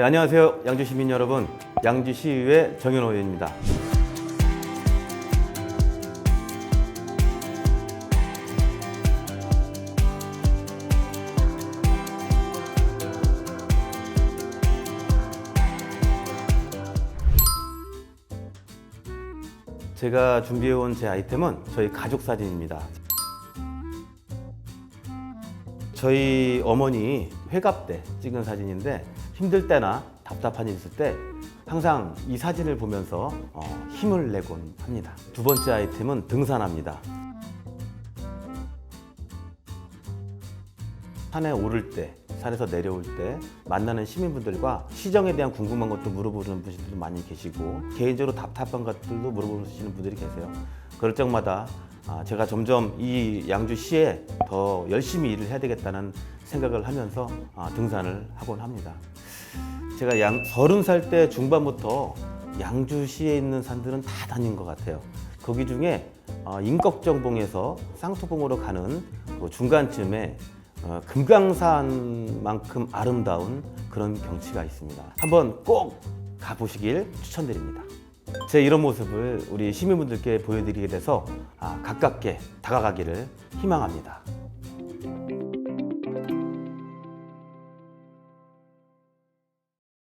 네, 안녕하세요. 양주 시민 여러분. 양주시의회 정현호 의원입니다. 제가 준비해온 제 아이템은 저희 가족 사진입니다. 저희 어머니 회갑 때 찍은 사진인데 힘들 때나 답답한 일 있을 때 항상 이 사진을 보면서 어, 힘을 내곤 합니다. 두 번째 아이템은 등산합니다. 산에 오를 때, 산에서 내려올 때 만나는 시민분들과 시정에 대한 궁금한 것도 물어보는 분들도 많이 계시고 개인적으로 답답한 것들도 물어보시는 분들이 계세요. 그럴 적마다 아, 제가 점점 이 양주시에 더 열심히 일을 해야 되겠다는 생각을 하면서 아, 등산을 하곤 합니다. 제가 양 서른 살 때 중반부터 양주시에 있는 산들은 다 다닌 것 같아요. 거기 중에 어, 인걱정봉에서 쌍토봉으로 가는 그 중간쯤에 어, 금강산만큼 아름다운 그런 경치가 있습니다. 한번 꼭 가보시길 추천드립니다. 제 이런 모습을 우리 시민분들께 보여드리게 돼서 아, 가깝게 다가가기를 희망합니다.